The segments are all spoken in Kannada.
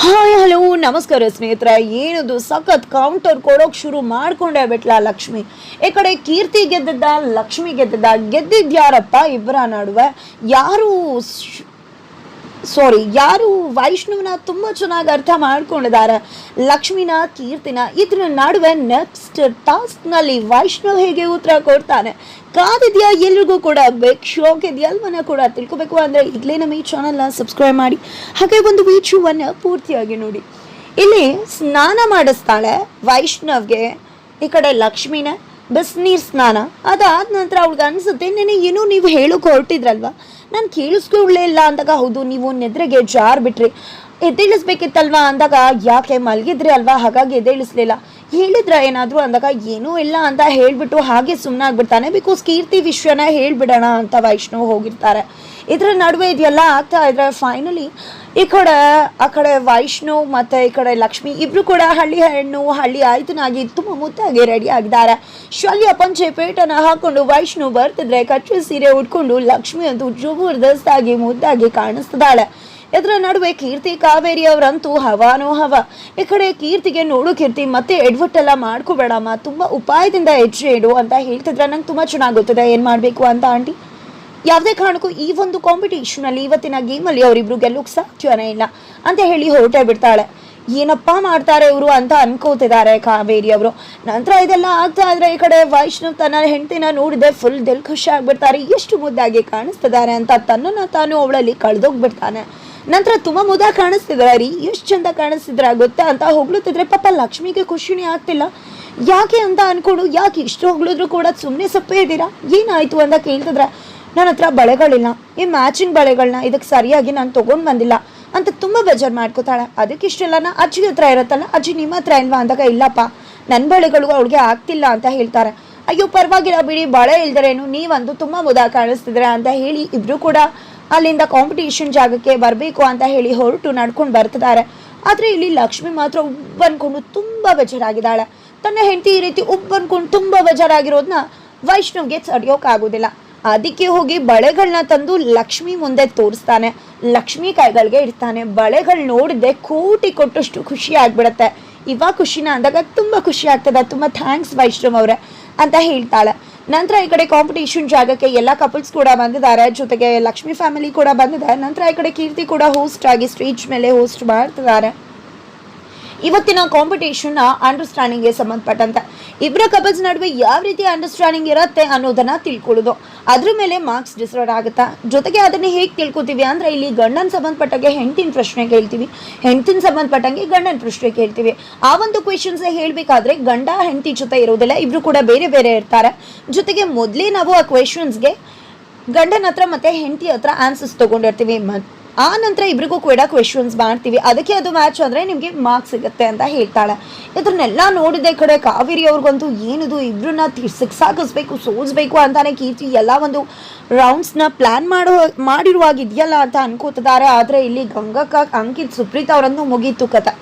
ಹಾಯ್, ಹಲೋ, ನಮಸ್ಕಾರ ಸ್ನೇಹಿತರೆ. ಏನದು, ಸಖತ್ ಕೌಂಟರ್ ಕೊಡೋಕೆ ಶುರು ಮಾಡ್ಕೊಂಡೆ ಬಿಟ್ಲ ಲಕ್ಷ್ಮಿ. ಈ ಕಡೆ ಕೀರ್ತಿ ಗೆದ್ದಿದ್ದ, ಲಕ್ಷ್ಮಿ ಗೆದ್ದಿದ್ದ ಗೆದ್ದಿದ್ಯಾರಪ್ಪ ಇಬ್ಬರ ನಡುವೆ? ಯಾರು ಸಾರಿ ಯಾರು ವೈಷ್ಣವನ ತುಂಬ ಚೆನ್ನಾಗಿ ಅರ್ಥ ಮಾಡ್ಕೊಂಡಿದ್ದಾರೆ. ಲಕ್ಷ್ಮಿನ ಕೀರ್ತಿನ ಇದ್ರ ನಡುವೆ ನೆಕ್ಸ್ಟ್ ಟಾಸ್ಕ್ನಲ್ಲಿ ವೈಷ್ಣವ್ ಹೇಗೆ ಉತ್ತರ ಕೊಡ್ತಾನೆ? ಕಾದಿದ್ಯಾ ಎಲ್ರಿಗೂ ಕೂಡ, ಬೇಕು ಶೋಕ್ ಇದೆಯಲ್ವನ್ನ ಕೂಡ ತಿಳ್ಕೊಬೇಕು ಅಂದರೆ ಇಲ್ಲೇ ನಮ್ಮ ಈ ಚಾನಲ್ನ ಸಬ್ಸ್ಕ್ರೈಬ್ ಮಾಡಿ. ಹಾಗೆ ಒಂದು ವೀಡಿಯೋವನ್ನು ಪೂರ್ತಿಯಾಗಿ ನೋಡಿ. ಇಲ್ಲಿ ಸ್ನಾನ ಮಾಡಿಸ್ತಾಳೆ ವೈಷ್ಣವ್ಗೆ. ಈ ಕಡೆ ಲಕ್ಷ್ಮಿನ ಬಿಸಿನೀರು ಸ್ನಾನ. ಅದಾದ ನಂತರ ಅವ್ಳಿಗೆ ಅನಿಸುತ್ತೆ ನೆನೆ ಏನೋ ನೀವು ಹೇಳೋಕೆ ಹೊರಟಿದ್ರಲ್ವ ನಾನು ಕೇಳಿಸ್ಕೊಳ್ಳೇ ಇಲ್ಲ ಅಂದಾಗ ಹೌದು, ನೀವು ನೆದ್ರೆಗೆ ಜಾರ್ ಬಿಟ್ರಿ. ಎದ್ದೇಳಿಸ್ಬೇಕಿತ್ತಲ್ವಾ ಅಂದಾಗ ಯಾಕೆ ಮಲಗಿದ್ರಿ ಅಲ್ವಾ? ಹಾಗಾಗಿ ಎದ್ದೇಳಿಸ್ಲಿಲ್ಲ ಹೇಳಿದ್ರ ಏನಾದರೂ ಅಂದಾಗ, ಏನೂ ಇಲ್ಲ ಅಂತ ಹೇಳಿಬಿಟ್ಟು ಹಾಗೆ ಸುಮ್ಮನೆ ಆಗ್ಬಿಡ್ತಾನೆ ಬಿಕಾಸ್ ಕೀರ್ತಿ ವಿಷಯನ ಹೇಳಿಬಿಡೋಣ ಅಂತ ವೈಷ್ಣವ್ ಹೋಗಿರ್ತಾರೆ. ಇದರ ನಡುವೆ ಇದೆಲ್ಲ ಆಗ್ತಾ ಇದ್ರೆ ಫೈನಲಿ ಈ ಕಡೆ, ಆ ಕಡೆ ವೈಷ್ಣವ್ ಮತ್ತೆ ಈ ಕಡೆ ಲಕ್ಷ್ಮಿ ಇಬ್ರು ಕೂಡ ಹಳ್ಳಿ ಹೆಣ್ಣು, ಹಳ್ಳಿ ಆಯ್ತನಾಗಿ ತುಂಬ ಮುದ್ದಾಗಿ ರೆಡಿ ಆಗಿದ್ದಾರೆ. ಶಲ್ಯ ಪಂಚೆ ಪೇಟನ ಹಾಕೊಂಡು ವೈಷ್ಣವ್ ಬರ್ತಿದ್ರೆ ಕಚ್ಚು ಸೀರೆ ಉಟ್ಕೊಂಡು ಲಕ್ಷ್ಮಿ ಅಂತೂ ಜುಬುರ್ದಸ್ತಾಗಿ ಮುದ್ದಾಗಿ ಕಾಣಿಸ್ತಿದ್ದಾಳೆ. ಇದರ ನಡುವೆ ಕೀರ್ತಿ ಕಾವೇರಿ ಅವರಂತೂ ಹವಾನೋ ಹವ. ಈ ಕಡೆ ಕೀರ್ತಿಗೆ ನೋಡು ಕೀರ್ತಿ, ಮತ್ತೆ ಎಡ್ವಟ್ ಎಲ್ಲ ಮಾಡ್ಕೋಬೇಡಮ್ಮ ತುಂಬಾ ಉಪಾಯದಿಂದ ಹೆಜ್ಜೆ ಇಡು ಅಂತ ಹೇಳ್ತಿದ್ರೆ. ನಂಗೆ ತುಂಬಾ ಚೆನ್ನಾಗಿ ಗೊತ್ತಿದೆ, ಏನ್ ಮಾಡ್ಬೇಕು ಅಂತ ಆಂಟಿ? ಯಾವುದೇ ಕಾರಣಕ್ಕೂ ಈ ಒಂದು ಕಾಂಪಿಟೇಷನ್ ಅಲ್ಲಿ ಇವತ್ತಿನ ಗೇಮಲ್ಲಿ ಅವರಿಬ್ರು ಗೆಲ್ಲೋಕೆ ಸಾಧ್ಯನೇ ಇಲ್ಲ ಅಂತ ಹೇಳಿ ಹೊರಟೇ ಬಿಡ್ತಾಳೆ. ಏನಪ್ಪ ಮಾಡ್ತಾರೆ ಇವರು ಅಂತ ಅನ್ಕೋತಿದ್ದಾರೆ ಕಾವೇರಿ ಅವರು. ನಂತರ ಇದೆಲ್ಲ ಆಗ್ತಾ ಇದ್ರೆ ಈ ಕಡೆ ವೈಷ್ಣವ್ ತನ್ನ ಹೆಂಡತಿನ ನೋಡಿದೆ ಫುಲ್ ದಿಲ್ ಖುಷಿ ಆಗ್ಬಿಡ್ತಾರೆ. ಎಷ್ಟು ಮುದ್ದಾಗಿ ಕಾಣಿಸ್ತಿದ್ದಾರೆ ಅಂತ ತನ್ನನ್ನು ತಾನು ಅವಳಲ್ಲಿ ಕಳೆದೋಗ್ಬಿಡ್ತಾನೆ. ನಂತರ ತುಂಬಾ ಮುದ ಕಾಣಿಸ್ತಿದ್ರ ರೀ, ಎಷ್ಟು ಚಂದ ಕಾಣಿಸ್ತಿದ್ರ ಗೊತ್ತಾ ಅಂತ ಹೊಗಳುತ್ತಿದ್ರೆ ಪಾಪ ಲಕ್ಷ್ಮಿಗೆ ಖುಷಿನೇ ಆಗ್ತಿಲ್ಲ. ಯಾಕೆ ಅಂತ ಅನ್ಕೊಂಡು, ಯಾಕೆ ಇಷ್ಟು ಹೊಗಳಿದ್ರು ಕೂಡ ಸುಮ್ಮನೆ ಸಪ್ಪೆ ಇದ್ದೀರಾ? ಏನಾಯ್ತು ಅಂತ ಕೇಳ್ತಿದ್ರೆ. ನನ್ನ ಹತ್ರ ಬಳೆಗಳಿಲ್ಲ. ಈ ಮ್ಯಾಚಿಂಗ್ ಬಳೆಗಳನ್ನ ಇದಕ್ಕೆ ಸರಿಯಾಗಿ ನಾನು ತೊಗೊಂಡು ಬಂದಿಲ್ಲ ಅಂತ ತುಂಬ ಬೇಜಾರು ಮಾಡ್ಕೊತಾಳೆ. ಅದಕ್ಕೆ ನಾ ಅಜ್ಜಿ ಹತ್ರ ಇರುತ್ತಲ್ಲ, ಅಜ್ಜಿ ನಿಮ್ಮ ಹತ್ರ ಇಲ್ವಾ ಅಂದಾಗ ಇಲ್ಲಪ್ಪ ನನ್ನ ಬಳೆಗಳು ಅವಳಿಗೆ ಆಗ್ತಿಲ್ಲ ಅಂತ ಹೇಳ್ತಾರೆ. ಅಯ್ಯೋ, ಪರವಾಗಿಲ್ಲ ಬಿಡಿ, ಬಳೆ ಇಲ್ದರೇನು ನೀವಂತೂ ತುಂಬ ಮುದ ಕಾಣಿಸ್ತಿದ್ರೆ ಅಂತ ಹೇಳಿ ಇಬ್ರು ಕೂಡ ಅಲ್ಲಿಂದ ಕಾಂಪಿಟೇಷನ್ ಜಾಗಕ್ಕೆ ಬರಬೇಕು ಅಂತ ಹೇಳಿ ಹೊರಟು ನಡ್ಕೊಂಡು ಬರ್ತಿದ್ದಾರೆ ಆದರೆ ಇಲ್ಲಿ ಲಕ್ಷ್ಮಿ ಮಾತ್ರ ಉಬ್ಬನ್ಕೊಂಡು ತುಂಬ ಬೇಜಾರಾಗಿದ್ದಾಳೆ. ತನ್ನ ಹೆಂಡತಿ ಈ ರೀತಿ ಉಬ್ಬನ್ಕೊಂಡು ತುಂಬ ಬೇಜಾರಾಗಿರೋದನ್ನ ವೈಷ್ಣವ್ಗೆ ತಡೆಯೋಕ್ಕಾಗೋದಿಲ್ಲ ಅದಕ್ಕೆ ಹೋಗಿ ಬಳೆಗಳನ್ನ ತಂದು ಲಕ್ಷ್ಮಿ ಮುಂದೆ ತೋರಿಸ್ತಾನೆ. ಲಕ್ಷ್ಮಿ ಕೈಗಳಿಗೆ ಇಡ್ತಾನೆ. ಬಳೆಗಳು ನೋಡಿದೆ ಕೋಟಿ ಕೊಟ್ಟಷ್ಟು ಖುಷಿ ಆಗ್ಬಿಡತ್ತೆ. ಇವಾಗ ಖುಷಿನ ಅಂದಾಗ ತುಂಬ ಖುಷಿ ಆಗ್ತದೆ. ತುಂಬ ಥ್ಯಾಂಕ್ಸ್ ವೈಷ್ಣವ್ ಅವರೇ ಅಂತ ಹೇಳ್ತಾಳೆ. ನಂತರ ಈ ಕಡೆ ಕಾಂಪಿಟೇಷನ್ ಜಾಗಕ್ಕೆ ಎಲ್ಲ ಕಪಲ್ಸ್ ಕೂಡ ಬಂದಿದ್ದಾರೆ. ಜೊತೆಗೆ ಲಕ್ಷ್ಮಿ ಫ್ಯಾಮಿಲಿ ಕೂಡ ಬಂದಿದೆ. ನಂತರ ಈ ಕಡೆ ಕೀರ್ತಿ ಕೂಡ ಹೋಸ್ಟ್ ಆಗಿ ಸ್ಟೇಜ್ ಮೇಲೆ ಹೋಸ್ಟ್ ಮಾಡ್ತಿದ್ದಾರೆ. ಇವತ್ತಿನ ಕಾಂಪಿಟೇಷನ್ ಅಂಡರ್ಸ್ಟ್ಯಾಂಡಿಂಗ್ಗೆ ಸಂಬಂಧಪಟ್ಟಂತೆ. ಇಬ್ಬರ ಕಪಲ್ಸ್ ನಡುವೆ ಯಾವ ರೀತಿ ಅಂಡರ್ಸ್ಟ್ಯಾಂಡಿಂಗ್ ಇರುತ್ತೆ ಅನ್ನೋದನ್ನ ತಿಳ್ಕೊಳ್ಳೋದು. ಅದ್ರ ಮೇಲೆ ಮಾರ್ಕ್ಸ್ ಡಿಸೈಡ್ ಆಗುತ್ತಾ? ಜೊತೆಗೆ ಅದನ್ನ ಹೇಗೆ ತಿಳ್ಕೊತೀವಿ ಅಂದ್ರೆ ಇಲ್ಲಿ ಗಂಡನ ಸಂಬಂಧಪಟ್ಟಂಗೆ ಹೆಂಡತಿನ ಪ್ರಶ್ನೆ ಕೇಳ್ತೀವಿ. ಹೆಂಡತಿನ ಸಂಬಂಧಪಟ್ಟಂಗೆ ಗಂಡನ ಪ್ರಶ್ನೆ ಕೇಳ್ತೀವಿ. ಆ ಒಂದು ಕ್ವೆಶನ್ಸ್ ಹೇಳಬೇಕಾದ್ರೆ ಗಂಡ ಹೆಂಡತಿ ಜೊತೆ ಇರೋದಿಲ್ಲ, ಇಬ್ರು ಕೂಡ ಬೇರೆ ಬೇರೆ ಇರ್ತಾರೆ. ಜೊತೆಗೆ ಮೊದಲೇ ನಾವು ಆ ಕ್ವೆಶನ್ಸ್ಗೆ ಗಂಡನ ಹತ್ರ ಮತ್ತೆ ಹೆಂಡತಿ ಹತ್ರ ಆನ್ಸರ್ಸ್ ತಗೊಂಡಿರ್ತೀವಿ. ಆ ನಂತರ ಇಬ್ರಿಗೂ ಕೂಡ ಕ್ವೆಶನ್ಸ್ ಮಾಡ್ತೀವಿ. ಅದಕ್ಕೆ ಅದು ಮ್ಯಾಚ್ ಅಂದರೆ ನಿಮಗೆ ಮಾರ್ಕ್ಸ್ ಸಿಗುತ್ತೆ ಅಂತ ಹೇಳ್ತಾಳೆ. ಇದನ್ನೆಲ್ಲ ನೋಡಿದೆ ಕಡೆ ಕಾವೇರಿ ಅವ್ರಿಗಂತೂ ಏನಿದು? ಇಬ್ರನ್ನ ಸಿಕ್ಸಾಕಿಸ್ಬೇಕು ಸೋಲ್ಸ್ಬೇಕು ಅಂತಾನೆ ಕೀರ್ತಿ ಎಲ್ಲ ಒಂದು ರೌಂಡ್ಸ್ನ ಪ್ಲಾನ್ ಮಾಡೋ, ಮಾಡಿರುವಾಗಿದೆಯಲ್ಲ ಅಂತ ಅನ್ಕೋತಿದ್ದಾರೆ. ಆದರೆ ಇಲ್ಲಿ ಗಂಗಕ್ಕ, ಅಂಕಿತ್, ಸುಪ್ರೀತ್ ಅವರನ್ನು ಮುಗೀತು ಕತೆ.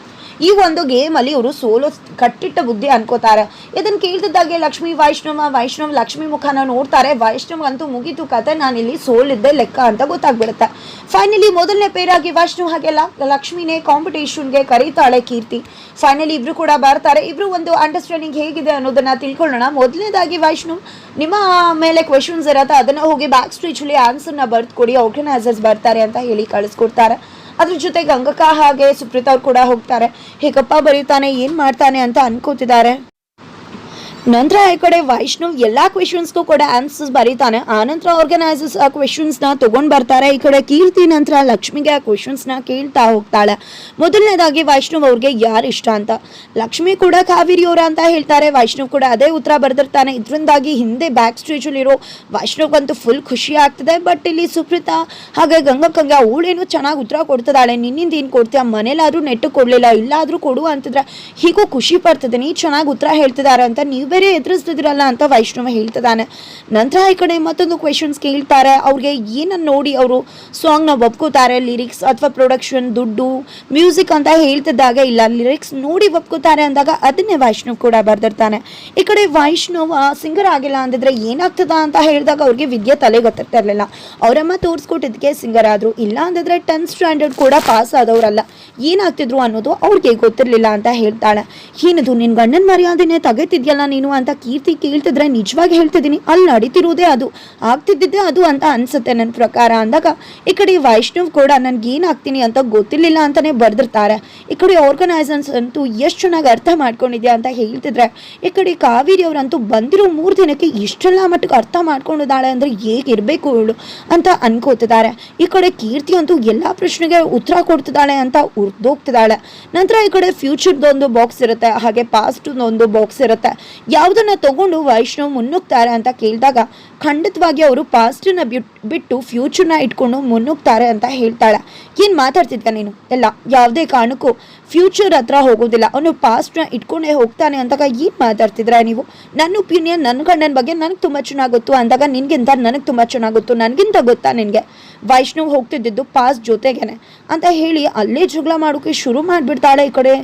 ಈ ಒಂದು ಗೇಮ್ ಅಲ್ಲಿ ಇವರು ಸೋಲೋ ಕಟ್ಟಿಟ್ಟ ಬುದ್ಧಿ ಅನ್ಕೋತಾರೆ. ಇದನ್ನು ಕೇಳ್ತಿದ್ದಾಗೆ ಲಕ್ಷ್ಮಿ ವೈಷ್ಣವ, ವೈಷ್ಣವ್ ಲಕ್ಷ್ಮಿ ಮುಖನ ನೋಡ್ತಾರೆ. ವೈಷ್ಣವ್ ಅಂತೂ ಮುಗಿತು ಕತೆ ನಾನು ಇಲ್ಲಿ ಸೋಲಿದ್ದೆ ಲೆಕ್ಕ ಅಂತ ಗೊತ್ತಾಗ್ಬಿಡುತ್ತೆ. ಫೈನಲಿ ಮೊದಲನೇ ಪೇರಾಗಿ ವೈಷ್ಣವ್ ಹಾಗೆಲ್ಲ, ಲಕ್ಷ್ಮಿನೇ ಕಾಂಪಿಟೇಷನ್ಗೆ ಕರೀತಾಳೆ ಕೀರ್ತಿ. ಫೈನಲಿ ಇಬ್ರು ಕೂಡ ಬರ್ತಾರೆ. ಇಬ್ರು ಒಂದು ಅಂಡರ್ಸ್ಟ್ಯಾಂಡಿಂಗ್ ಹೇಗಿದೆ ಅನ್ನೋದನ್ನ ತಿಳ್ಕೊಳ್ಳೋಣ. ಮೊದಲನೇದಾಗಿ ವೈಷ್ಣವ್, ನಿಮ್ಮ ಮೇಲೆ ಕ್ವೆಶನ್ಸ್ ಇರತ್ತೆ. ಅದನ್ನ ಹೋಗಿ ಬ್ಯಾಕ್ ಸ್ಟೇಜಲ್ಲಿ ಆನ್ಸರ್ನ ಬರ್ದು ಕೊಡಿ ಆರ್ಗನೈಸರ್ಸ್ ಬರ್ತಾರೆ ಅಂತ ಹೇಳಿ ಕಳಿಸ್ಕೊಡ್ತಾರೆ. ಅದ್ರ ಜೊತೆ ಗಂಗಕ್ಕ ಹಾಗೆ ಸುಪ್ರೀತ್ ಅವ್ರು ಕೂಡ ಹೋಗ್ತಾರೆ. ಹೇಗಪ್ಪ ಬರೀತಾನೆ ಏನ್ ಮಾಡ್ತಾನೆ ಅಂತ ಅನ್ಕೋತಿದ್ದಾರೆ. ನಂತರ ಈ ಕಡೆ ವೈಷ್ಣವ್ ಎಲ್ಲಾ ಕ್ವೆಶನ್ಸ್ಗೂ ಕೂಡ ಆನ್ಸರ್ಸ್ ಬರೀತಾನೆ. ಆನಂತರ ಆರ್ಗನೈಸರ್ಸ್ ಆ ಕ್ವೆಶನ್ಸ್ನ ತಗೊಂಡ್ ಬರ್ತಾರೆ. ಈ ಕಡೆ ಕೀರ್ತಿ ನಂತರ ಲಕ್ಷ್ಮಿಗೆ ಆ ಕ್ವೆಶನ್ಸ್ನ ಕೇಳ್ತಾ ಹೋಗ್ತಾಳೆ. ಮೊದಲನೇದಾಗಿ ವೈಷ್ಣವ್ ಅವ್ರಿಗೆ ಯಾರು ಇಷ್ಟ ಅಂತ. ಲಕ್ಷ್ಮಿ ಕೂಡ ಕಾವೇರಿ ಅವರ ಅಂತ ಹೇಳ್ತಾರೆ. ವೈಷ್ಣವ್ ಕೂಡ ಅದೇ ಉತ್ತರ ಬರೆದಿರ್ತಾನೆ. ಇದರಿಂದಾಗಿ ಹಿಂದೆ ಬ್ಯಾಕ್ ಸ್ಟೇಜಲ್ಲಿರೋ ವೈಷ್ಣವ್ಗಂತೂ ಫುಲ್ ಖುಷಿ ಆಗ್ತದೆ. ಬಟ್ ಇಲ್ಲಿ ಸುಪ್ರೀತಾ ಹಾಗೆ ಗಂಗಕ್ಕಂಗೆ ಅವಳೇನು ಚೆನ್ನಾಗಿ ಉತ್ತರ ಕೊಡ್ತಿದ್ದಾಳೆ. ನಿನ್ನಿಂದ ಏನು ಕೊಡ್ತೀಯ? ಮನೇಲಾದ್ರೂ ನೆಟ್ಟು ಕೊಡಲಿಲ್ಲ. ಇಲ್ಲಾದ್ರೂ ಕೊಡು ಅಂತಿದ್ರೆ ಹೀಗೂ ಖುಷಿ ಪಡ್ತಿದ್ದೀನಿ. ಚೆನ್ನಾಗಿ ಉತ್ತರ ಹೇಳ್ತಿದ್ದಾರೆ ಅಂತ ನೀವು ಬೇರೆ ಎದುರಿಸ್ತಿದ್ರಲ್ಲ ಅಂತ ವೈಷ್ಣವ ಹೇಳ್ತಿದ್ದಾನೆ. ನಂತರ ಈ ಕಡೆ ಮತ್ತೊಂದು ಕ್ವೆಶನ್ಸ್ ಕೇಳ್ತಾರೆ. ಅವ್ರಿಗೆ ಏನನ್ನ ನೋಡಿ ಅವರು ಸಾಂಗ್ನ ಒಪ್ಕೋತಾರೆ ಲಿರಿಕ್ಸ್ ಅಥವಾ ಪ್ರೊಡಕ್ಷನ್ ದುಡ್ಡು ಮ್ಯೂಸಿಕ್ ಅಂತ ಹೇಳ್ತಿದ್ದಾಗ ಇಲ್ಲ. ಲಿರಿಕ್ಸ್ ನೋಡಿ ಒಪ್ಕೋತಾರೆ ಅಂದಾಗ ಅದನ್ನೇ ವೈಷ್ಣವ್ ಕೂಡ ಬರ್ದಿರ್ತಾನೆ. ಈ ಕಡೆ ವೈಷ್ಣವ್ ಸಿಂಗರ್ ಆಗಿಲ್ಲ ಅಂದಿದ್ರೆ ಏನಾಗ್ತದ ಅಂತ ಹೇಳಿದಾಗ ಅವ್ರಿಗೆ ವಿದ್ಯೆ ತಲೆ ಇರಲಿಲ್ಲ ಅವರಮ್ಮ ತೋರಿಸ್ಕೊಟ್ಟಿದ್ದಕ್ಕೆ ಸಿಂಗರ್ ಆದ್ರು. ಇಲ್ಲ ಅಂದಿದ್ರೆ ಟೆಂತ್ ಸ್ಟ್ಯಾಂಡರ್ಡ್ ಕೂಡ ಪಾಸ್ ಆದವರಲ್ಲ. ಏನಾಗ್ತಿದ್ರು ಅನ್ನೋದು ಅವ್ರಿಗೆ ಗೊತ್ತಿರಲಿಲ್ಲ ಅಂತ ಹೇಳ್ತಾಳೆ. ಏನದು ನಿನ್ನ ಗಂಡನ ಮರ್ಯಾದೆ ತೆಗೆತಿದ್ಯಲ್ಲ ನೀನು? ಅಂತ ಕೀರ್ತಿ ಕೇಳ್ತಿದ್ರೆ ನಿಜವಾಗಿ ಹೇಳ್ತಿದ್ದೀನಿ. ಅಲ್ಲಿ ನಡೀತಿರೋದೇ ಅದು. ಆಗ್ತಿದ್ದಿದ್ದೆ ಅದು ಅಂತ ಅನ್ಸುತ್ತೆ ನನ್ನ ಪ್ರಕಾರ. ಅಂದಾಗ ಈ ಕಡೆ ವೈಷ್ಣವ್ ಕೂಡ ನನ್ಗೆ ಏನಾಗ್ತೀನಿ ಅಂತ ಗೊತ್ತಿರಲಿಲ್ಲ ಅಂತಾನೆ ಬರ್ದಿರ್ತಾರೆ. ಈ ಕಡೆ ಆರ್ಗನೈಸರ್ಸ್ ಅಂತೂ ಎಷ್ಟು ಚೆನ್ನಾಗಿ ಅರ್ಥ ಮಾಡ್ಕೊಂಡಿದ್ಯಾ ಅಂತ ಹೇಳ್ತಿದ್ರೆ, ಈ ಕಡೆ ಕಾವೇರಿ ಅವರಂತೂ ಬಂದಿರೋ ಮೂರು ದಿನಕ್ಕೆ ಇಷ್ಟೆಲ್ಲ ಮಟ್ಟಿಗೆ ಅರ್ಥ ಮಾಡ್ಕೊಂಡಿದ್ದಾಳೆ ಅಂದ್ರೆ ಹೇಗಿರ್ಬೇಕು ಇವಳು ಅಂತ ಅನ್ಕೋತಿದ್ದಾರೆ. ಈ ಕಡೆ ಕೀರ್ತಿ ಅಂತೂ ಎಲ್ಲಾ ಪ್ರಶ್ನೆಗೆ ಉತ್ತರ ಕೊಡ್ತಿದ್ದಾಳೆ ಅಂತ ಉರ್ದೋಗ್ತಿದ್ದಾಳೆ ನಂತರ ಈ ಕಡೆ ಫ್ಯೂಚರ್ದೊಂದು ಬಾಕ್ಸ್ ಇರುತ್ತೆ. ಹಾಗೆ ಪಾಸ್ಟ್ ಒಂದು ಬಾಕ್ಸ್ ಇರುತ್ತೆ. ಯಾವುದನ್ನ ತಗೊಂಡು ವೈಷ್ಣವ್ ಮುನ್ನುಗ್ತಾರೆ ಅಂತ ಕೇಳಿದಾಗ ಖಂಡಿತವಾಗಿ ಅವರು ಪಾಸ್ಟನ್ನ ಬಿಟ್ಟು ಫ್ಯೂಚರ್ನ ಇಟ್ಕೊಂಡು ಮುನ್ನುಗ್ತಾರೆ ಅಂತ ಹೇಳ್ತಾಳೆ. ಏನು ಮಾತಾಡ್ತಿದ್ದ ನೀನು? ಎಲ್ಲ, ಯಾವುದೇ ಕಾರಣಕ್ಕೂ ಫ್ಯೂಚರ್ ಹತ್ರ ಹೋಗೋದಿಲ್ಲ. ಅವನು ಪಾಸ್ಟ್ನ ಇಟ್ಕೊಂಡೇ ಹೋಗ್ತಾನೆ ಅಂದಾಗ ಏನು ಮಾತಾಡ್ತಿದ್ರ ನೀವು? ನನ್ನ ಒಪಿನಿಯನ್ ನನ್ನ ಗಂಡನ ಬಗ್ಗೆ ನನಗೆ ತುಂಬ ಚೆನ್ನಾಗಿ ಗೊತ್ತು. ಅಂದಾಗ ನಿನಗಿಂತ ನನಗೆ ತುಂಬ ಚೆನ್ನಾಗಿ ಗೊತ್ತು. ನನಗಿಂತ ಗೊತ್ತಾ ನಿನಗೆ? ವೈಷ್ಣವ್ ಹೋಗ್ತಿದ್ದಿದ್ದು ಪಾಸ್ ಜೊತೆಗೇನೆ. ಅಂತ ಹೇಳಿ ಅಲ್ಲೇ ಜಗಳ ಮಾಡೋಕೆ ಶುರು ಮಾಡಿಬಿಡ್ತಾಳೆ ಈ ಕಡೆ.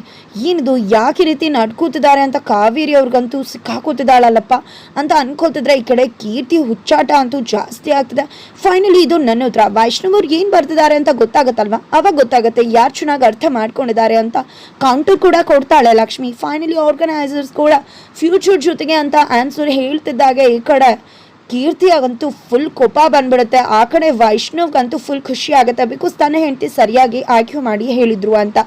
ಏನಿದು, ಯಾಕೆ ರೀತಿ ನಡ್ಕೋತಿದ್ದಾರೆ ಅಂತ ಕಾವೇರಿ ಅವ್ರಿಗಂತೂ ಸಿಕ್ಕಾಕೋತಿದ್ದಾಳಲ್ಲಪ್ಪ. ಅಂತ ಅನ್ಕೋತಿದ್ರೆ ಈ ಕಡೆ ಕೀರ್ತಿ ಹುಚ್ಚಾಟ ಅಂತೂ ಜಾಸ್ತಿ ಆಗ್ತಿದೆ. ಫೈನಲಿ ಇದು ನನ್ನ ಉತ್ತರ. ವೈಷ್ಣವರು ಏನು ಬರ್ತಿದ್ದಾರೆ ಅಂತ ಗೊತ್ತಾಗತ್ತಲ್ವಾ? ಅವಾಗ ಗೊತ್ತಾಗುತ್ತೆ ಯಾರು ಚೆನ್ನಾಗಿ ಅರ್ಥ ಮಾಡ್ಕೊಂಡಿದ್ದಾರೆ ಅಂತ. ಕೌಂಟರ್ ಕೂಡ ಕೊಡ್ತಾಳೆ ಲಕ್ಷ್ಮಿ. ಫೈನಲಿ ಆರ್ಗನೈಸರ್ಸ್ ಕೂಡ ಫ್ಯೂಚರ್ ಜೊತೆಗೆ ಅಂತ ಆನ್ಸರ್ ಹೇಳ್ತಿದ್ದಾಗೆ ಈ ಕಡೆ. ಕೀರ್ತಿಯಾಗಂತೂ ಫುಲ್ ಕೋಪ ಬಂದ್ಬಿಡುತ್ತೆ. ಆ ಕಡೆ ವೈಷ್ಣವ್ಗಂತೂ ಫುಲ್ ಖುಷಿ ಆಗುತ್ತೆ. ಬಿಕಾಸ್ ತನ್ನ ಹೆಂಡತಿ ಸರಿಯಾಗಿ ಆಯ್ಕೆ ಮಾಡಿ ಹೇಳಿದ್ರು ಅಂತ.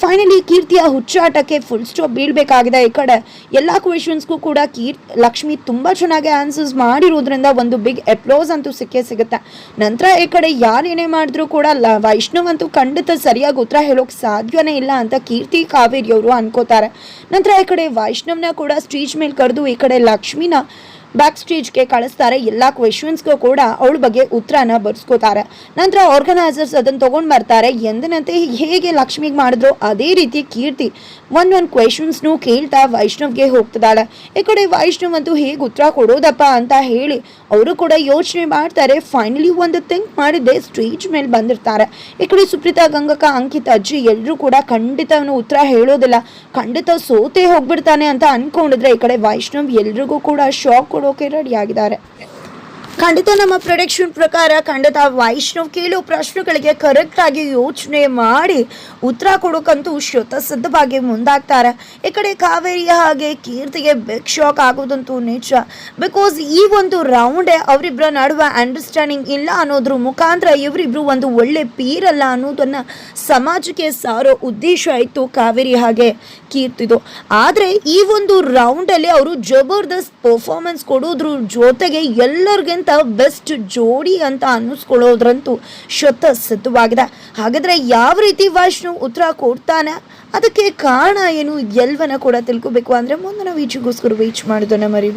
ಫೈನಲಿ ಕೀರ್ತಿಯ ಹುಚ್ಚಾಟಕ್ಕೆ ಫುಲ್ ಸ್ಟಾಪ್ ಬೀಳ್ಬೇಕಾಗಿದೆ ಈ ಕಡೆ. ಎಲ್ಲ ಕ್ವೆಶನ್ಸ್ಗೂ ಕೂಡ ಕೀರ್, ಲಕ್ಷ್ಮಿ ತುಂಬ ಚೆನ್ನಾಗಿ ಆನ್ಸರ್ಸ್ ಮಾಡಿರೋದ್ರಿಂದ ಒಂದು ಬಿಗ್ ಎಪ್ಲೋಸ್ ಅಂತೂ ಸಿಕ್ಕೇ ಸಿಗುತ್ತೆ. ನಂತರ ಈ ಕಡೆ ಯಾರೇನೇ ಮಾಡಿದ್ರೂ ಕೂಡ ಲ ವೈಷ್ಣವ್ ಅಂತೂ ಖಂಡಿತ ಸರಿಯಾಗಿ ಉತ್ತರ ಹೇಳೋಕೆ ಸಾಧ್ಯನೇ ಇಲ್ಲ ಅಂತ ಕೀರ್ತಿ ಕಾವೇರಿಯವರು ಅನ್ಕೋತಾರೆ. ನಂತರ ಈ ಕಡೆ ವೈಷ್ಣವ್ನ ಕೂಡ ಸ್ಟೇಜ್ ಮೇಲೆ ಕರೆದು ಈ ಕಡೆ ಲಕ್ಷ್ಮಿನ ಬ್ಯಾಕ್ ಸ್ಟೇಜ್ಗೆ ಕಳಿಸ್ತಾರೆ. ಎಲ್ಲ ಕ್ವೆಶನ್ಸ್ಗೂ ಕೂಡ ಅವಳ ಬಗ್ಗೆ ಉತ್ತರನ ಬರ್ಸ್ಕೋತಾರೆ. ನಂತರ ಆರ್ಗನೈಸರ್ಸ್ ಅದನ್ನು ತೊಗೊಂಡು ಬರ್ತಾರೆ. ಎಂದನಂತೆ ಹೇಗೆ ಲಕ್ಷ್ಮಿಗೆ ಮಾಡಿದ್ರು ಅದೇ ರೀತಿ ಕೀರ್ತಿ ಒಂದೊಂದು ಕ್ವೆಶನ್ಸ್ನು ಕೇಳ್ತಾ ವೈಷ್ಣವ್ಗೆ ಹೋಗ್ತಿದ್ದಾಳೆ. ಈ ಕಡೆ ವೈಷ್ಣವ್ ಅಂತೂ ಹೇಗೆ ಉತ್ತರ ಕೊಡೋದಪ್ಪ ಅಂತ ಹೇಳಿ ಅವರು ಕೂಡ ಯೋಚನೆ ಮಾಡ್ತಾರೆ. ಫೈನಲಿ ಒಂದು ಥಿಂಕ್ ಮಾಡಿದ್ದೆ ಸ್ಟೇಜ್ ಮೇಲೆ ಬಂದಿರ್ತಾರೆ. ಈ ಕಡೆ ಸುಪ್ರೀತಾ, ಗಂಗಕ್ಕ, ಅಂಕಿತ, ಅಜ್ಜಿ ಎಲ್ಲರೂ ಕೂಡ ಖಂಡಿತ ಅವನು ಉತ್ತರ ಹೇಳೋದಿಲ್ಲ. ಖಂಡಿತ ಸೋತೆ ಹೋಗ್ಬಿಡ್ತಾನೆ ಅಂತ ಅನ್ಕೊಂಡಿದ್ರೆ ಈ ಕಡೆ ವೈಷ್ಣವ್ ಎಲ್ರಿಗೂ ಕೂಡ ಶಾಕ್ ಕೊಡೋಕೆ ರೆಡಿ ಆಗಿದ್ದಾರೆ ಖಂಡಿತ ನಮ್ಮ ಪ್ರೊಡಕ್ಷನ್ ಪ್ರಕಾರ ಖಂಡಿತ ವೈಷ್ಣವ್ ಕೇಳೋ ಪ್ರಶ್ನೆಗಳಿಗೆ ಕರೆಕ್ಟ್ ಆಗಿ ಯೋಚನೆ ಮಾಡಿ ಉತ್ತರ ಕೊಡೋಕ್ಕಂತೂ ಶತಸಿದ್ಧವಾಗಿ ಮುಂದಾಗ್ತಾರೆ. ಈ ಕಡೆ ಕಾವೇರಿ ಹಾಗೆ ಕೀರ್ತಿಗೆ ಬಿಗ್ ಶಾಕ್ ಆಗೋದಂತೂ ನಿಜ. ಬಿಕಾಸ್ ಈ ಒಂದು ರೌಂಡೇ ಅವರಿಬ್ಬರ ನಡುವೆ ಅಂಡರ್ಸ್ಟ್ಯಾಂಡಿಂಗ್ ಇಲ್ಲ ಅನ್ನೋದ್ರ ಮುಖಾಂತರ ಇವರಿಬ್ರು ಒಂದು ಒಳ್ಳೆ ಪೀರಲ್ಲ ಅನ್ನೋದನ್ನು ಸಮಾಜಕ್ಕೆ ಸಾರೋ ಉದ್ದೇಶ ಇತ್ತು ಕಾವೇರಿ ಹಾಗೆ ಕೀರ್ತಿದು. ಆದರೆ ಈ ಒಂದು ರೌಂಡಲ್ಲಿ ಅವರು ಜಬರ್ದಸ್ತ್ ಪರ್ಫಾರ್ಮೆನ್ಸ್ ಕೊಡೋದ್ರ ಜೊತೆಗೆ ಎಲ್ಲರಿಗಿಂತ ಬೆಸ್ಟ್ ಜೋಡಿ ಅಂತ ಅನ್ನಿಸ್ಕೊಳ್ಳೋದ್ರಂತೂ ಶತ ಸಿದ್ಧವಾಗಿದೆ ಹಾಗಾದ್ರೆ ಯಾವ ರೀತಿ ವಾಷ್ಣು ಉತ್ತರ ಕೊಡ್ತಾನೆ? ಅದಕ್ಕೆ ಕಾರಣ ಏನು? ಎಲ್ವನ ಕೂಡ ತಿಳ್ಕೊಬೇಕು. ಅಂದ್ರೆ ಮುಂದಿನ ವೀಚಿಗೋಸ್ಕರ ವೀಚ್ ಮಾಡೋದನ್ನ ಮರಿ